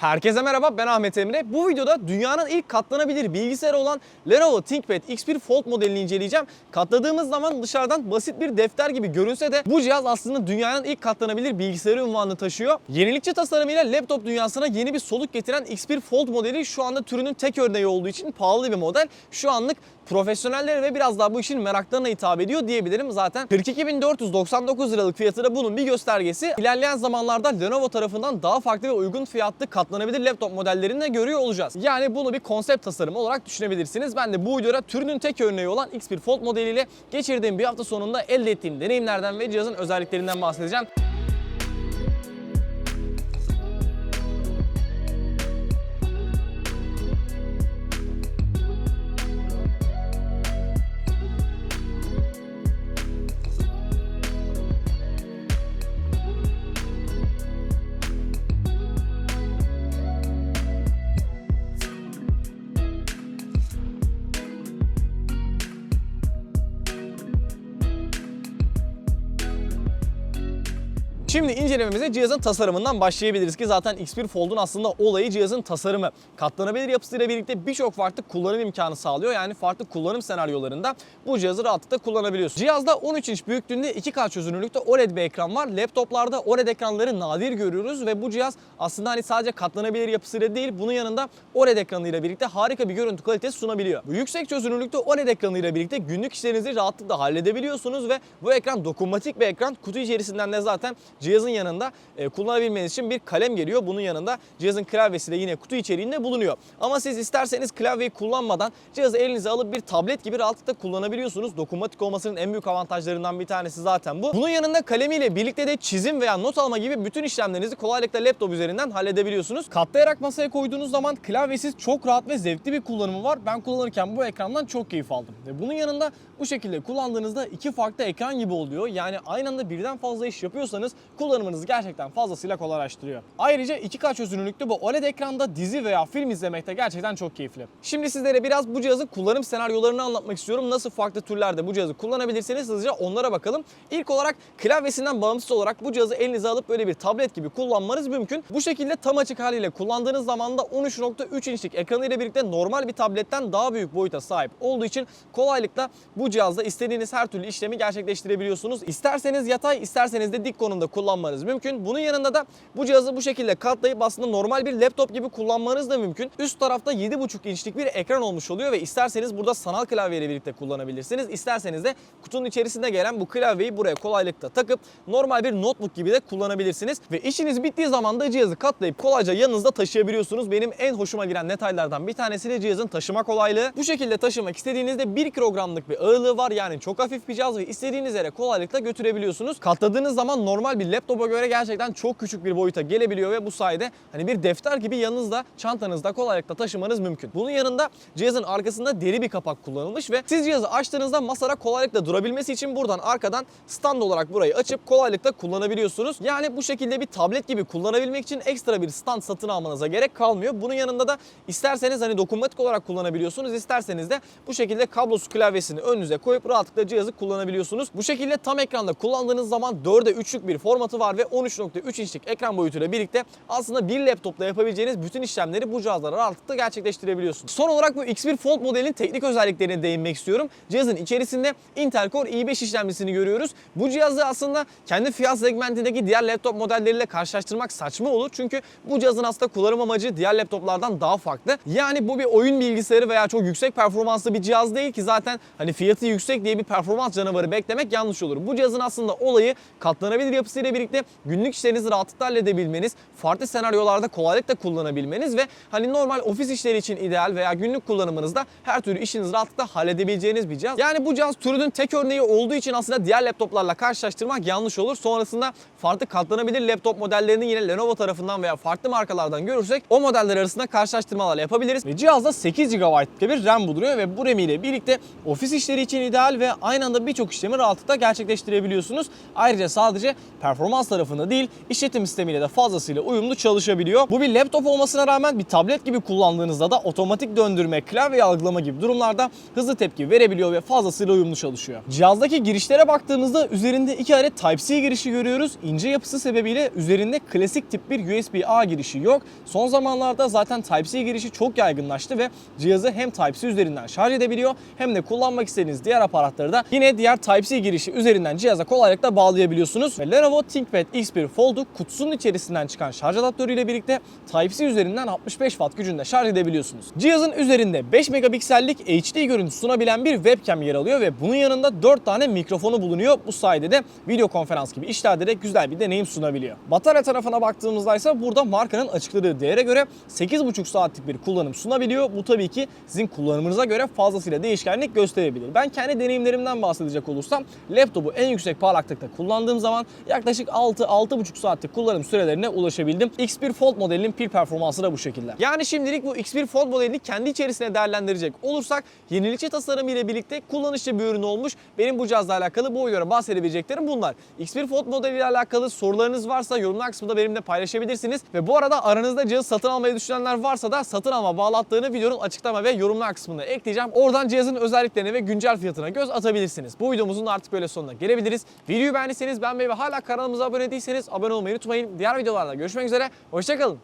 Herkese merhaba ben Ahmet Emre. Bu videoda dünyanın ilk katlanabilir bilgisayarı olan Lenovo ThinkPad X1 Fold modelini inceleyeceğim. Katladığımız zaman dışarıdan basit bir defter gibi görünse de bu cihaz aslında dünyanın ilk katlanabilir bilgisayarı unvanını taşıyor. Yenilikçi tasarımıyla laptop dünyasına yeni bir soluk getiren X1 Fold modeli şu anda türünün tek örneği olduğu için pahalı bir model. Şu anlık profesyonellere ve biraz daha bu işin meraklarına hitap ediyor diyebilirim zaten. 42.499 liralık fiyatı da bunun bir göstergesi. İlerleyen zamanlarda Lenovo tarafından daha farklı ve uygun fiyatlı katlanabilir laptop modellerini de görüyor olacağız. Yani bunu bir konsept tasarımı olarak düşünebilirsiniz. Ben de bu videoda türünün tek örneği olan X1 Fold modeliyle geçirdiğim bir hafta sonunda elde ettiğim deneyimlerden ve cihazın özelliklerinden bahsedeceğim. Şimdi incelememize cihazın tasarımından başlayabiliriz ki zaten X1 Fold'un aslında olayı cihazın tasarımı. Katlanabilir yapısıyla birlikte birçok farklı kullanım imkanı sağlıyor. Yani farklı kullanım senaryolarında bu cihazı rahatlıkla kullanabiliyorsun. Cihazda 13 inç büyüklüğünde 2K çözünürlükte OLED bir ekran var. Laptoplarda OLED ekranları nadir görüyoruz ve bu cihaz aslında hani sadece katlanabilir yapısıyla değil bunun yanında OLED ekranıyla birlikte harika bir görüntü kalitesi sunabiliyor. Bu yüksek çözünürlükte OLED ekranıyla birlikte günlük işlerinizi rahatlıkla halledebiliyorsunuz ve bu ekran dokunmatik bir ekran. Kutu içerisinden de zaten cihazın yanında e, kullanabilmeniz için bir kalem geliyor. Bunun yanında cihazın klavyesi de yine kutu içeriğinde bulunuyor. Ama siz isterseniz klavyeyi kullanmadan cihazı elinize alıp bir tablet gibi rahatlıkla kullanabiliyorsunuz. Dokunmatik olmasının en büyük avantajlarından bir tanesi zaten bu. Bunun yanında kalemiyle birlikte de çizim veya not alma gibi bütün işlemlerinizi kolaylıkla laptop üzerinden halledebiliyorsunuz. Katlayarak masaya koyduğunuz zaman klavyesiz çok rahat ve zevkli bir kullanımı var. Ben kullanırken bu ekrandan çok keyif aldım. Bunun yanında bu şekilde kullandığınızda iki farklı ekran gibi oluyor. Yani aynı anda birden fazla iş yapıyorsanız kullanımınızı gerçekten fazlasıyla kolaylaştırıyor. Ayrıca 2K çözünürlüklü bu OLED ekranda dizi veya film izlemek de gerçekten çok keyifli. Şimdi sizlere biraz bu cihazın kullanım senaryolarını anlatmak istiyorum. Nasıl farklı türlerde bu cihazı kullanabilirsiniz hızlıca onlara bakalım. İlk olarak klavyesinden bağımsız olarak bu cihazı elinize alıp böyle bir tablet gibi kullanmanız mümkün. Bu şekilde tam açık haliyle kullandığınız zaman da 13.3 inçlik ekranı ile birlikte normal bir tabletten daha büyük boyuta sahip olduğu için kolaylıkla bu cihazda istediğiniz her türlü işlemi gerçekleştirebiliyorsunuz. İsterseniz yatay, isterseniz de dik konumda kullanmanız mümkün. Bunun yanında da bu cihazı bu şekilde katlayıp aslında normal bir laptop gibi kullanmanız da mümkün. Üst tarafta 7.5 inçlik bir ekran olmuş oluyor ve isterseniz burada sanal klavye ile birlikte kullanabilirsiniz. İsterseniz de kutunun içerisinde gelen bu klavyeyi buraya kolaylıkla takıp normal bir notebook gibi de kullanabilirsiniz. Ve işiniz bittiği zaman da cihazı katlayıp kolayca yanınızda taşıyabiliyorsunuz. Benim en hoşuma giren detaylardan bir tanesi de cihazın taşıma kolaylığı. Bu şekilde taşımak istediğinizde 1 kilogramlık bir ağırlığı var. Yani çok hafif bir cihaz ve istediğiniz yere kolaylıkla götürebiliyorsunuz. Katladığınız zaman normal bir laptopa göre gerçekten çok küçük bir boyuta gelebiliyor ve bu sayede hani bir defter gibi yanınızda, çantanızda kolaylıkla taşımanız mümkün. Bunun yanında cihazın arkasında deri bir kapak kullanılmış ve siz cihazı açtığınızda masada kolaylıkla durabilmesi için buradan arkadan stand olarak burayı açıp kolaylıkla kullanabiliyorsunuz. Yani bu şekilde bir tablet gibi kullanabilmek için ekstra bir stand satın almanıza gerek kalmıyor. Bunun yanında da isterseniz hani dokunmatik olarak kullanabiliyorsunuz. isterseniz de bu şekilde kablosuz klavyesini önünüze koyup rahatlıkla cihazı kullanabiliyorsunuz. Bu şekilde tam ekranda kullandığınız zaman 4'e 3'lük bir formatı var ve 13.3 inçlik ekran boyutuyla birlikte aslında bir laptopla yapabileceğiniz bütün işlemleri bu cihazlara rahatlıkla gerçekleştirebiliyorsunuz. Son olarak bu X1 Fold modelinin teknik özelliklerine değinmek istiyorum. Cihazın içerisinde Intel Core i5 işlemcisini görüyoruz. Bu cihazı aslında kendi fiyat segmentindeki diğer laptop modelleriyle karşılaştırmak saçma olur. Çünkü bu cihazın aslında kullanım amacı diğer laptoplardan daha farklı. Yani bu bir oyun bilgisayarı veya çok yüksek performanslı bir cihaz değil ki zaten hani fiyatı yüksek diye bir performans canavarı beklemek yanlış olur. Bu cihazın aslında olayı katlanabilir yapısıyla birlikte günlük işlerinizi rahatlıkla halledebilmeniz, farklı senaryolarda kolaylıkla kullanabilmeniz ve hani normal ofis işleri için ideal veya günlük kullanımınızda her türlü işinizi rahatlıkla halledebileceğiniz bir cihaz. Yani bu cihaz türünün tek örneği olduğu için aslında diğer laptoplarla karşılaştırmak yanlış olur. Sonrasında farklı katlanabilir laptop modellerini yine Lenovo tarafından veya farklı markalardan görürsek o modeller arasında karşılaştırmalar yapabiliriz. Ve cihazda 8 GB'lık bir RAM bulunuyor ve bu RAM ile birlikte ofis işleri için ideal ve aynı anda birçok işlemi rahatlıkla gerçekleştirebiliyorsunuz. Ayrıca sadece performans performans tarafında değil, işletim sistemiyle de fazlasıyla uyumlu çalışabiliyor. Bu bir laptop olmasına rağmen bir tablet gibi kullandığınızda da otomatik döndürme, klavye algılama gibi durumlarda hızlı tepki verebiliyor ve fazlasıyla uyumlu çalışıyor. Cihazdaki girişlere baktığımızda üzerinde iki adet Type-C girişi görüyoruz. İnce yapısı sebebiyle üzerinde klasik tip bir USB-A girişi yok. Son zamanlarda zaten Type-C girişi çok yaygınlaştı ve cihazı hem Type-C üzerinden şarj edebiliyor hem de kullanmak istediğiniz diğer aparatları da yine diğer Type-C girişi üzerinden cihaza kolaylıkla bağlayabiliyorsunuz. Ve Lenovo ThinkPad X1 Fold'u kutusunun içerisinden çıkan şarj adaptörüyle birlikte Type-C üzerinden 65 Watt gücünde şarj edebiliyorsunuz. Cihazın üzerinde 5 megapiksellik HD görüntü sunabilen bir webcam yer alıyor ve bunun yanında 4 tane mikrofonu bulunuyor. Bu sayede de video konferans gibi işlerde de güzel bir deneyim sunabiliyor. Batarya tarafına baktığımızda ise burada markanın açıkladığı değere göre 8,5 saatlik bir kullanım sunabiliyor. Bu tabii ki sizin kullanımınıza göre fazlasıyla değişkenlik gösterebilir. Ben kendi deneyimlerimden bahsedecek olursam laptopu en yüksek parlaklıkta kullandığım zaman yaklaşık 6-6,5 saatlik kullanım sürelerine ulaşabildim. X1 Fold modelinin pil performansı da bu şekilde. Yani şimdilik bu X1 Fold modelini kendi içerisine değerlendirecek olursak yenilikçi tasarım ile birlikte kullanışlı bir ürün olmuş. Benim bu cihazla alakalı bu videoda bahsedebileceklerim bunlar. X1 Fold modeliyle alakalı sorularınız varsa yorumlar kısmında benimle paylaşabilirsiniz. Ve bu arada aranızda cihaz satın almayı düşünenler varsa da satın alma bağlattığını videonun açıklama ve yorumlar kısmına ekleyeceğim. Oradan cihazın özelliklerine ve güncel fiyatına göz atabilirsiniz. Bu videomuzun artık böyle sonuna gelebiliriz. Videoyu beğendiyseniz beğenmeyi ve hala kanalımıza abone değilseniz abone olmayı unutmayın. Diğer videolarda görüşmek üzere. Hoşçakalın.